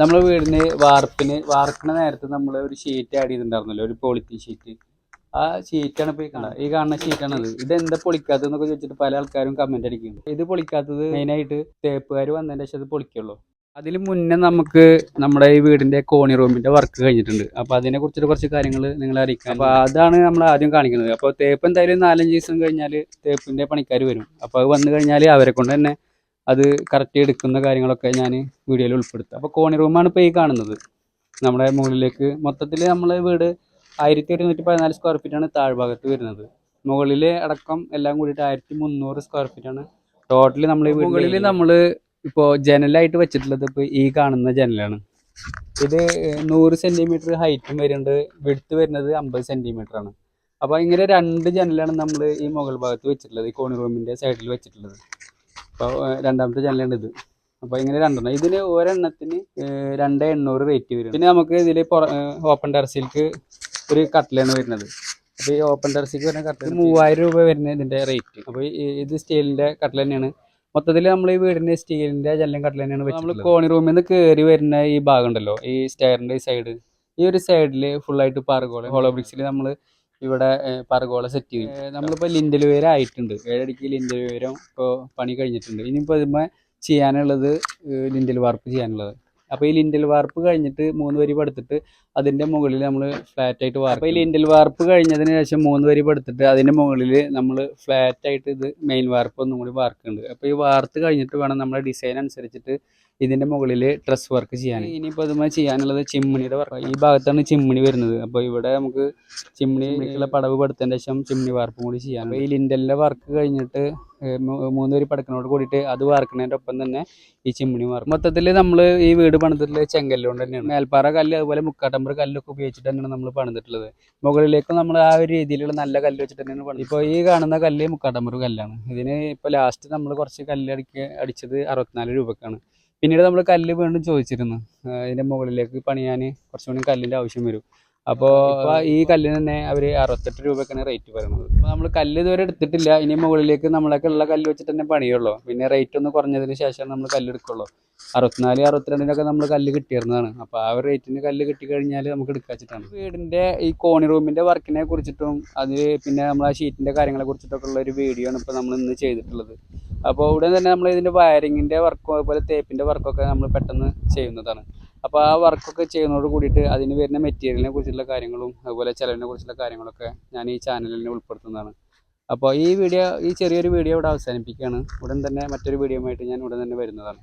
നമ്മളെ വീടിന് വാർപ്പിന് വാർക്കുന്ന നേരത്തെ നമ്മൾ ഒരു ഷീറ്റ് ആഡ് ചെയ്തിട്ടുണ്ടായിരുന്നല്ലോ ഒരു പോളിത്തീൻ ഷീറ്റ് ആ ഷീറ്റാണ് ഇപ്പോൾ ഈ കാണുന്നത്. ഈ കാണുന്ന ഷീറ്റാണ് അത് ഇത് എന്താ പൊളിക്കാത്തത് എന്നൊക്കെ ചോദിച്ചിട്ട് പല ആൾക്കാരും കമന്റ് അടിക്കുന്നു ഇത് പൊളിക്കാത്തത് മെയിനായിട്ട് തേപ്പുകാർ വന്നതിന്റെ ശേഷം അത് പൊളിക്കുള്ളൂ. അതിൽ മുന്നേ നമുക്ക് നമ്മുടെ ഈ വീടിന്റെ കോണി റൂമിന്റെ വർക്ക് കഴിഞ്ഞിട്ടുണ്ട്. അപ്പൊ അതിനെ കുറിച്ചിട്ട് കുറച്ച് കാര്യങ്ങൾ നിങ്ങൾ അറിയിക്കാം അപ്പൊ അതാണ് നമ്മൾ ആദ്യം കാണിക്കുന്നത്. അപ്പോൾ തേപ്പ് എന്തായാലും നാലഞ്ച് ദിവസം കഴിഞ്ഞാൽ തേപ്പിന്റെ പണിക്കാർ വരും. അപ്പൊ അത് വന്നു കഴിഞ്ഞാൽ അവരെ കൊണ്ട് തന്നെ അത് കറക്റ്റ് എടുക്കുന്ന കാര്യങ്ങളൊക്കെ ഞാൻ വീഡിയോയിൽ ഉൾപ്പെടുത്തും. അപ്പോൾ കോണി റൂമാണ് ഇപ്പോൾ ഈ കാണുന്നത്. നമ്മുടെ മുകളിലേക്ക് മൊത്തത്തിൽ നമ്മളെ വീട് ആയിരത്തി ഒരുന്നൂറ്റി പതിനാല് സ്ക്വയർ ഫീറ്റാണ് താഴ്ഭാഗത്ത് വരുന്നത്. മുകളിൽ അടക്കം എല്ലാം കൂടിയിട്ട് ആയിരത്തി മുന്നൂറ് സ്ക്വയർ ഫീറ്റാണ് ടോട്ടലി നമ്മൾ മുകളിൽ നമ്മൾ ഇപ്പോൾ ജനലായിട്ട് വെച്ചിട്ടുള്ളത് ഇപ്പോൾ ഈ കാണുന്ന ജനലാണ്. ഇത് നൂറ് സെന്റിമീറ്റർ ഹൈറ്റും വരുന്നുണ്ട്. വിടുത്ത് വരുന്നത് അമ്പത് ആണ്. അപ്പോൾ ഇങ്ങനെ രണ്ട് ജനലാണ് നമ്മൾ ഈ മുകൾ ഭാഗത്ത് വെച്ചിട്ടുള്ളത് ഈ കോണി റൂമിന്റെ സൈഡിൽ വെച്ചിട്ടുള്ളത്. അപ്പോൾ രണ്ടാമത്തെ ജനലാണ് ഇത്. അപ്പോൾ ഇങ്ങനെ രണ്ടെണ്ണം. ഇതിന് ഒരെണ്ണത്തിന് രണ്ട് എണ്ണൂറ് റേറ്റ് വരും. പിന്നെ നമുക്ക് ഇതിൽ ഓപ്പൺ ടെറസിലേക്ക് ഒരു കട്ടിലാണ് വരുന്നത്. അപ്പോൾ ഈ ഓപ്പൺ ടെറസിലേക്ക് വരുന്ന കട്ടിൽ മൂവായിരം രൂപ വരുന്ന ഇതിന്റെ റേറ്റ് അപ്പോൾ ഇത് സ്റ്റീലിന്റെ കട്ടിൽ തന്നെയാണ്. മൊത്തത്തിൽ നമ്മൾ ഈ വീടിന്റെ സ്റ്റീലിന്റെ ജനലും കട്ടിൽ തന്നെയാണ് നമ്മൾ കോണി റൂമിൽ നിന്ന് കയറി വരുന്ന ഈ ഭാഗം ഉണ്ടല്ലോ ഈ സ്റ്റെയറിന്റെ ഈ സൈഡ് ഈ ഒരു സൈഡിൽ ഫുള്ളായിട്ട് പാർഗോള ഹോളോ ബ്രിക്സിൽ നമ്മൾ ഇവിടെ പറഗോള സെറ്റ് ചെയ്യും നമ്മളിപ്പോൾ ലിൻഡൽ വേര ആയിട്ടുണ്ട്. ഏഴടിക്ക് ലിൻഡൽ വേരം ഇപ്പോൾ പണി കഴിഞ്ഞിട്ടുണ്ട്. ഇനിയിപ്പോൾ ഇതുമ്പോൾ ചെയ്യാനുള്ളത് ലിൻഡൽ വാർപ്പ് ചെയ്യാനുള്ളത്. അപ്പോൾ ഈ ലിൻഡൽ വാർപ്പ് കഴിഞ്ഞിട്ട് മൂന്ന് വരി പടുത്തിട്ട് അതിന്റെ മുകളിൽ നമ്മൾ ഫ്ലാറ്റ് ആയിട്ട് വാർപ്പ് അപ്പോൾ ഈ ലിൻഡൽ വാർപ്പ് കഴിഞ്ഞതിന് ശേഷം മൂന്ന് വരി പടുത്തിട്ട് അതിന്റെ മുകളിൽ നമ്മൾ ഫ്ലാറ്റ് ആയിട്ട് ഇത് മെയിൻ വാർപ്പ് ഒന്നും കൂടി വാർക്കുന്നുണ്ട് അപ്പോൾ ഈ വാർത്ത് കഴിഞ്ഞിട്ട് വേണം നമ്മുടെ ഡിസൈൻ അനുസരിച്ചിട്ട് ഇതിന്റെ മുകളിൽ ഡ്രസ് വർക്ക് ചെയ്യാൻ. ഇനിയിപ്പോൾ അതുമായി ചെയ്യാനുള്ളത് ചിമ്മിണിയുടെ വർക്ക് ഈ ഭാഗത്താണ് ചിമ്മിണി വരുന്നത്. അപ്പോൾ ഇവിടെ നമുക്ക് ചിമ്മിണിക്കുള്ള പടവ് പടുത്തതിന്റെ ശേഷം ചിമ്മിണി വാർപ്പും കൂടി ചെയ്യാം അപ്പോൾ ഈ ലിൻഡലിന്റെ വർക്ക് കഴിഞ്ഞിട്ട് ഏഹ് മൂ- മൂന്ന് വരി പടക്കനോട് കൂടിയിട്ട് അത് വാർക്കുന്നതിന്റെ ഒപ്പം തന്നെ ഈ ചിമ്മിണി വാർക്കും. മൊത്തത്തിൽ നമ്മൾ ഈ വീട് പണിതിട്ടുള്ളത് ചെങ്കല്ലുകൊണ്ട് തന്നെയാണ്. മേൽപ്പാറ കല്ല് അതുപോലെ മുക്കാട്ടമ്പർ കല്ലൊക്കെ ഉപയോഗിച്ചിട്ട് തന്നെയാണ് നമ്മൾ പണിതിട്ടുള്ളത്. മുകളിലേക്ക് നമ്മൾ ആ ഒരു രീതിയിലുള്ള നല്ല കല്ല് വെച്ചിട്ട് തന്നെയാണ് പണി ഇപ്പോൾ ഈ കാണുന്ന കല്ല് മുക്കാട്ടമ്പർ കല്ലാണ്. ഇതിന് ഇപ്പോൾ ലാസ്റ്റ് നമ്മൾ കുറച്ച് കല്ല് അടിക്ക അടിച്ചത് അറുപത്തിനാല് രൂപക്കാണ്. പിന്നീട് നമ്മൾ കല്ല് വീണ്ടും ചോദിച്ചിരുന്നു. അതിന്റെ മുകളിലേക്ക് പണിയാൻ കുറച്ചുകൂടി കല്ലിന്റെ ആവശ്യം വരും. അപ്പോൾ ഈ കല്ലിന് തന്നെ അവർ അറുപത്തെട്ട് രൂപക്കാണ് റേറ്റ് പറയുന്നത് അപ്പോൾ നമ്മൾ കല്ല് ഇതുവരെ എടുത്തിട്ടില്ല. ഇനി മുകളിലേക്ക് നമ്മളൊക്കെ ഉള്ള കല്ല് വെച്ചിട്ട് തന്നെ പണിയുള്ളൂ. പിന്നെ റേറ്റ് ഒന്ന് കുറഞ്ഞതിന് ശേഷം നമ്മൾ കല്ല് എടുക്കുള്ളൂ. അറുപത്തിനാല് അറുപത്തിരണ്ടിനൊക്കെ നമ്മൾ കല്ല് കിട്ടിയിരുന്നതാണ്. അപ്പോൾ ആ ഒരു റേറ്റിന് കല്ല് കിട്ടിക്കഴിഞ്ഞാൽ നമുക്ക് എടുക്കാച്ചിട്ടാണ് വീടിന്റെ ഈ കോണി റൂമിന്റെ വർക്കിനെ കുറിച്ചിട്ടും അത് പിന്നെ നമ്മൾ ആ ഷീറ്റിന്റെ കാര്യങ്ങളെ കുറിച്ചിട്ടൊക്കെ ഉള്ള ഒരു വീഡിയോ ആണ് ഇപ്പോൾ നമ്മൾ ഇന്ന് ചെയ്തിട്ടുള്ളത്. അപ്പോൾ ഉടൻ തന്നെ നമ്മൾ ഇതിന്റെ വയറിങ്ങിന്റെ വർക്കും അതുപോലെ തേപ്പിന്റെ വർക്കൊക്കെ നമ്മൾ പെട്ടെന്ന് ചെയ്യുന്നതാണ്. അപ്പോൾ ആ വർക്കൊക്കെ ചെയ്യുന്നതോട് കൂടിയിട്ട് അതിന് വരുന്ന മെറ്റീരിയലിനെ കുറിച്ചുള്ള കാര്യങ്ങളും അതുപോലെ ചിലവിനെ കുറിച്ചുള്ള കാര്യങ്ങളൊക്കെ ഞാൻ ഈ ചാനലിൽ ഉൾപ്പെടുത്തുന്നതാണ്. അപ്പോൾ ഈ വീഡിയോ ഈ ചെറിയൊരു വീഡിയോ ഇവിടെ അവസാനിപ്പിക്കുകയാണ്. ഉടൻ തന്നെ മറ്റൊരു വീഡിയോ ആയിട്ട് ഞാൻ ഉടൻ തന്നെ വരുന്നതാണ്.